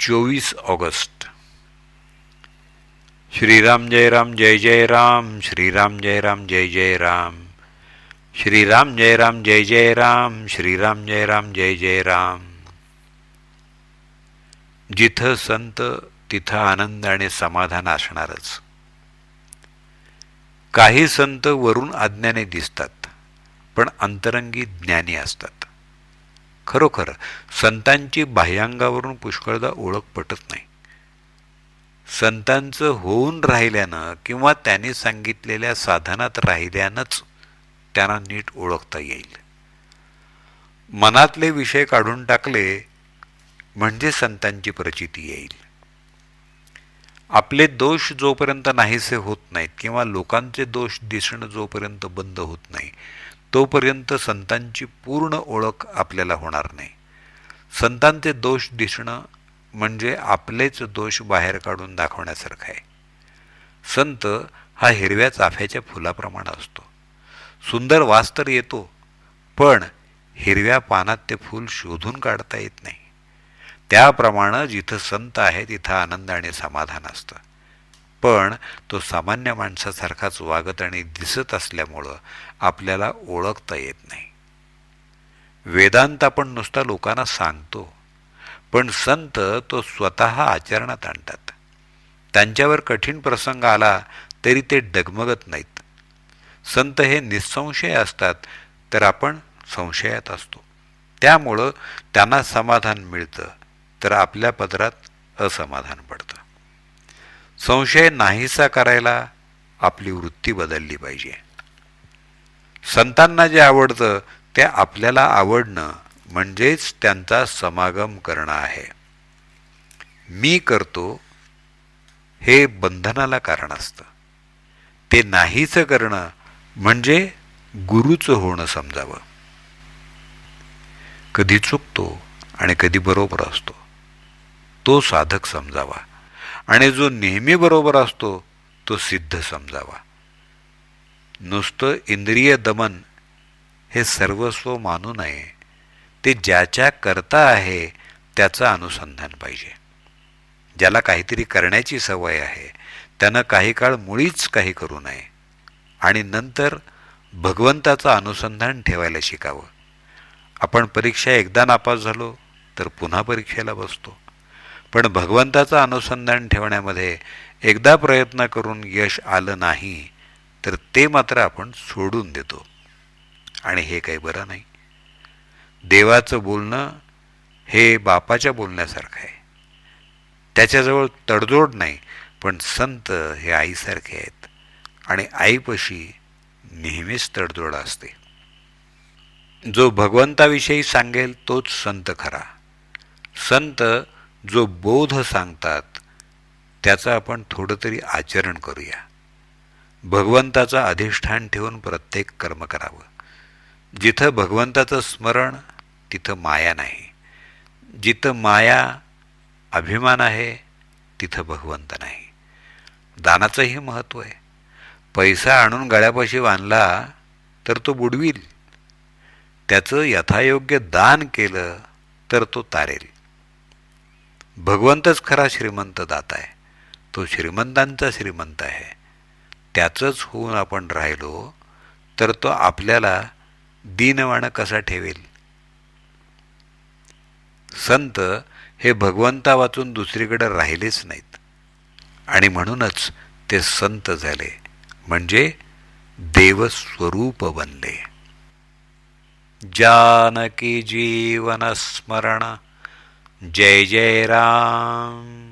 चोवीस ऑगस्ट. श्रीराम जय राम जय जय राम श्रीराम जय राम जय जय राम. श्रीराम जय राम जय जय राम श्रीराम जय राम जय जय राम. जिथं संत तिथं आनंद आणि समाधान असणारच. काही संत वरून अज्ञाने दिसतात पण अंतरंगी ज्ञानी असतात. खरोखर संतांची बाह्यांगावरून पुष्कळदा ओळख पटत नाही. संतांचं होऊन राहिल्यानं किंवा त्यांनी सांगितलेल्या साधनात राहिल्यानंच त्यांना नीट ओळखता येईल. मनातले विषय काढून टाकले म्हणजे संतांची प्रचिती येईल. आपले दोष जोपर्यंत नाहीसे होत नाहीत किंवा लोकांचे दोष दिसणं जोपर्यंत बंद होत नाही तोपर्यंत संतांची पूर्ण ओळख आपल्याला होणार नाही. संतांचे दोष दिसणं म्हणजे आपलेच दोष बाहेर काढून दाखवण्यासारखं आहे. संत हा हिरव्या चाफ्याच्या फुलाप्रमाणे असतो. सुंदर वास तर येतो पण हिरव्या पानात ते फूल शोधून काढता येत नाही. त्याप्रमाणे जिथं संत आहे तिथं आनंद आणि समाधान असतं. पण तो सामान्य माणसासारखाच वागत आणि दिसत असल्यामुळं आपल्याला ओळखता येत नाही. वेदांत आपण नुसता लोकांना सांगतो पण संत तो स्वतः आचरणात आणतात. त्यांच्यावर कठीण प्रसंग आला तरी ते डगमगत नाहीत. संत हे निसंशय असतात तर आपण संशयात असतो. त्यामुळं त्यांना समाधान मिळतं तर आपल्या पदरात असमाधान पडतं. संशय नाहीसा करायला आपली वृत्ती बदलली पाहिजे. संतांना जे आवडतं ते आपल्याला आवडणं म्हणजेच त्यांचा समागम करणं आहे. मी करतो हे बंधनाला कारण असतं. ते नाहीच करणं म्हणजे गुरुचं होणं समजावं. कधी चुकतो आणि कधी बरोबर असतो तो साधक समजावा. आणि जो नेहमी बरोबर असतो तो सिद्ध समजावा. नुसतं इंद्रिय दमन हे सर्वस्व मानू नये. ते ज्याच्या करता आहे त्याचं अनुसंधान पाहिजे. ज्याला काहीतरी करण्याची सवय आहे त्यानं काही काळ मुळीच काही करू नये. आणि नंतर भगवंताचं अनुसंधान ठेवायला शिकावं. आपण परीक्षा एकदा नापास झालो तर पुन्हा परीक्षेला बसतो. पण भगवंताचं अनुसंधान ठेवण्यामध्ये एकदा प्रयत्न करून यश आलं नाही तर ते मात्र आपण सोडून देतो. आणि हे काही बरं नाही. देवाचं बोलणं हे बापाच्या बोलण्यासारखं आहे. त्याच्याजवळ तडजोड नाही पण संत हे आईसारखे आहेत. आणि आईपशी नेहमीच तडजोड असते. जो भगवंताविषयी सांगेल तोच संत खरा. संत जो बोध सांगतात त्याचं आपण थोडं तरी आचरण करूया. भगवंताचं अधिष्ठान ठेवून प्रत्येक कर्म करावं. जिथं भगवंताचं स्मरण तिथं माया नाही. जिथं माया अभिमान आहे तिथं भगवंत नाही. दानाचंही महत्त्व आहे. पैसा आणून गळ्यापाशी बांधला तर तो बुडवील. त्याचं यथायोग्य दान केलं तर तो तारेल. भगवंतच खरा श्रीमंत दाता आहे. तो श्रीमंतांचा श्रीमंत आहे. त्याचंच होऊन आपण राहिलो तर तो आपल्याला दीनवाणं कसा ठेवेल? संत हे भगवंता वाचून दुसरीकडे राहिलेच नाहीत. आणि म्हणूनच ते संत झाले. म्हणजे देवस्वरूप बनले. जानकी जीवन स्मरण जय जय राम